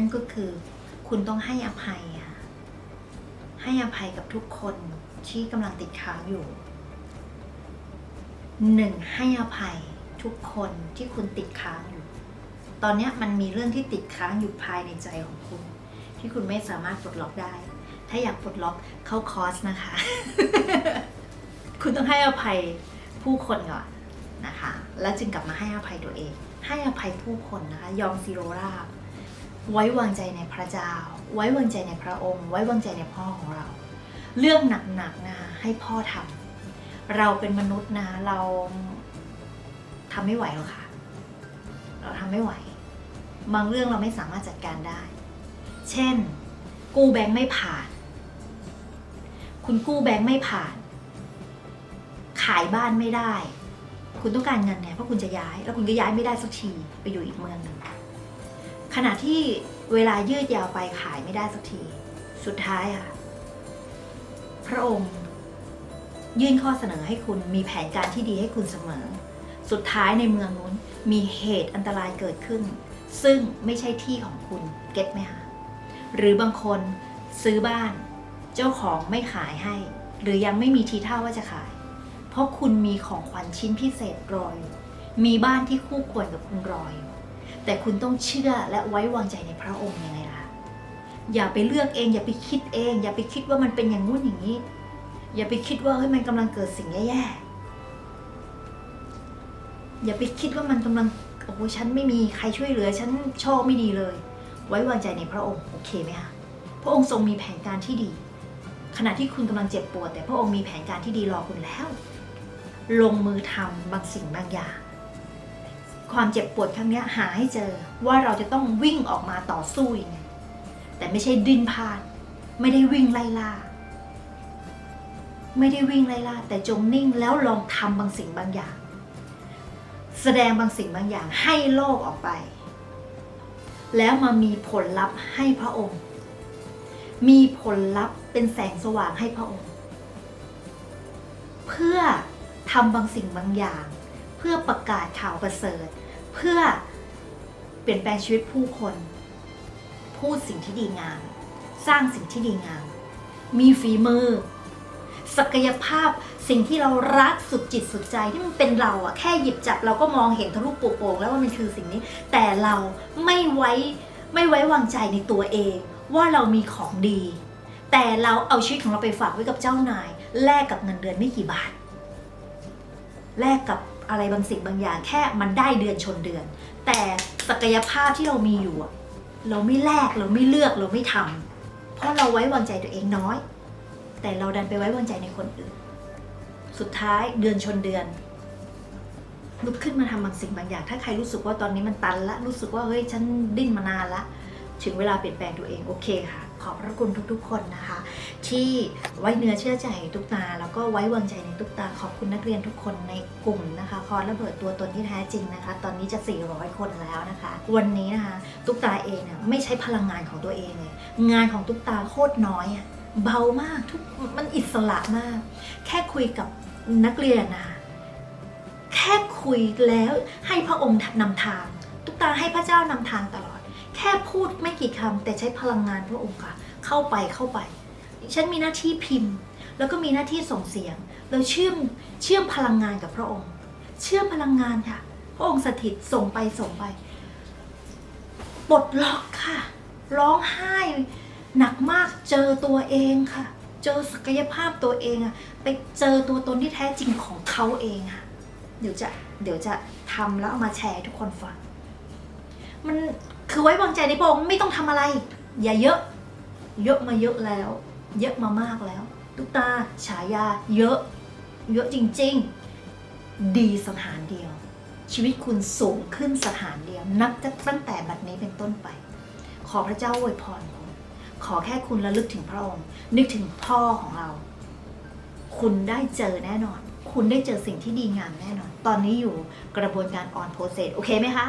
นั่นก็คือคุณต้องให้อภัยค่ะให้อภัยกับทุกคนที่กำลังติดค้างอยู่หนึ่งให้อภัยทุกคนที่คุณติดค้างอยู่ ตอนนี้มันมีเรื่องที่ติดค้างอยู่ภายในใจของคุณ ที่คุณไม่สามารถปลดล็อกได้ ถ้าอยากปลดล็อกเข้าคอร์สนะคะ คุณต้องให้อภัยผู้คนก่อนนะคะ แล้วจึงกลับมาให้อภัยตัวเอง ให้อภัยผู้คนนะคะ ยอมซีโรราบ ไว้วางใจในพระเจ้า ไว้วางใจในพระองค์ ไว้วางใจในพ่อของเรา เรื่องหนักๆนะคะให้พ่อทำเราเป็นมนุษย์นะเราทำไม่ไหวหรอกค่ะ เราทำไม่ไหว บางเรื่องเราไม่สามารถจัดการได้ เช่น กู้แบงค์ไม่ผ่าน คุณกู้แบงค์ไม่ผ่าน ขายบ้านไม่ได้ คุณต้องการเงินเนี่ยเพราะคุณจะย้าย แล้วคุณก็ย้ายไม่ได้สักทีไปอยู่อีกเมืองหนึ่ง ขณะที่เวลายืดยาวไปขายไม่ได้สักที สุดท้ายอะพระองค์ยื่นข้อเสนอให้คุณมีแผนการที่ดีให้คุณเสมอ สุดท้ายในเมืองนู้นมีเหตุอันตรายเกิดขึ้น ซึ่งไม่ใช่ที่ของคุณเก็ตไหมคะหรือบางคนซื้อบ้าน เจ้าของไม่ขายให้ หรือยังไม่มีทีท่าว่าจะขาย เพราะคุณมีของขวัญชิ้นพิเศษรออยู่มีบ้านที่คู่ควรกับคุณรออยู่ แต่คุณต้องเชื่อและไว้วางใจในพระองค์ยังไงล่ะ อย่าไปเลือกเอง อย่าไปคิดเอง อย่าไปคิดว่ามันเป็นอย่างงู้นอย่างนี้ อย่าไปคิดว่าเฮ้ยมันกำลังเกิดสิ่งแย่ๆ อย่าไปคิดว่ามันกำลังโอ้โหฉันไม่มีใครช่วยเหลือ ฉันโชคไม่ดีเลย ไว้วางใจในพระองค์โอเคไหมคะ พระองค์ทรงมีแผนการที่ดี ขณะที่คุณกำลังเจ็บปวด แต่พระองค์มีแผนการที่ดีรอคุณแล้ว ลงมือทำบางสิ่งบางอย่าง ความเจ็บปวดครั้งนี้หาให้เจอว่าเราจะต้องวิ่งออกมาต่อสู้ยังไงแต่ไม่ใช่ดิ้นพาดไม่ได้วิ่งไล่ล่า ไม่ได้วิ่งไล่ล่า แต่จงนิ่งแล้วลองทำบางสิ่งบางอย่าง แสดงบางสิ่งบางอย่างให้โลกออกไป แล้วมามีผลลัพธ์ให้พระองค์ มีผลลัพธ์เป็นแสงสว่างให้พระองค์ เพื่อทำบางสิ่งบางอย่าง เพื่อประกาศข่าวประเสริฐ เพื่อเปลี่ยนแปลงชีวิตผู้คน พูดสิ่งที่ดีงาม สร้างสิ่งที่ดีงาม มีฝีมือ ศักยภาพสิ่งที่เรารักสุดจิตสุดใจที่มันเป็นเราอะแค่หยิบจับเราก็มองเห็นทะลุโป่งแล้วว่ามันคือสิ่งนี้ แต่เราไม่ไว้ไม่ไว้วางใจในตัวเอง ว่าเรามีของดี แต่เราเอาชีวิตของเราไปฝากไว้กับเจ้านาย แลกกับเงินเดือนไม่กี่บาท แลกกับ อะไรบางสิ่งบางอย่าง แค่มันได้เดือนชนเดือน แต่ศักยภาพที่เรามีอยู่ เราไม่แลกเราไม่เลือกเราไม่ทำเพราะเราไว้วางใจตัวเองน้อย แต่เราดันไปไว้วางใจในคนอื่น สุดท้ายเดือนชนเดือนลุกขึ้นมาทำบางสิ่งบางอย่าง ถ้าใครรู้สึกว่าตอนนี้มันตันละรู้สึกว่าเฮ้ยฉันดิ้นมานานละ ถึงเวลาเปลี่ยนแปลงตัวเองโอเคค่ะ ขอบพระคุณทุกๆ คนนะคะ ที่ไว้เนื้อเชื่อใจทุกตา แล้วก็ไว้วางใจในทุกตา ขอบคุณนักเรียนทุกคนในกลุ่มนะคะคอร์สระเบิดตัวตนที่แท้จริงนะคะ ตอนนี้จะ 400 คนแล้วนะคะ วันนี้นะคะตุ๊กตาเองเนี่ยไม่ใช้พลังงานของตัวเองเลยงานของตุ๊กตาโคตรน้อยอะเบามากทุกมันอิสระมาก แค่คุยกับนักเรียนนะคะแค่คุยแล้วให้พระองค์นำทาง ตุ๊กตาให้พระเจ้านำทางตลอด แค่พูดไม่กี่คำแต่ใช้พลังงานพระองค์ค่ะ เข้าไปเข้าไป ฉันมีหน้าที่พิมพ์ แล้วก็มีหน้าที่ส่งเสียง เราเชื่อมเชื่อมพลังงานกับพระองค์ เชื่อมพลังงานค่ะ พระองค์สถิตส่งไปส่งไปปลดล็อกค่ะ ร้องไห้หนักมากเจอตัวเองค่ะ เจอศักยภาพตัวเองอะไปเจอตัวตนที่แท้จริงของเขาเองค่ะ เดี๋ยวจะเดี๋ยวจะทำแล้วเอามาแชร์ทุกคนฟัง มัน คือไว้วางใจในพระองค์ไม่ต้องทำอะไร อย่าเยอะ เยอะมาเยอะแล้ว เยอะมามากแล้วตุ๊กตาฉายา เยอะ เยอะจริง ๆ ดีสถานเดียว ชีวิตคุณสูงขึ้นสถานเดียว นับตั้งแต่บัดนี้เป็นต้นไป ขอพระเจ้าอวยพรคุณขอแค่คุณระลึกถึงพระองค์ นึกถึงพ่อของเรา คุณได้เจอแน่นอน คุณได้เจอสิ่งที่ดีงามแน่นอน ตอนนี้อยู่กระบวนการออนโปรเซสโอเคไหมคะ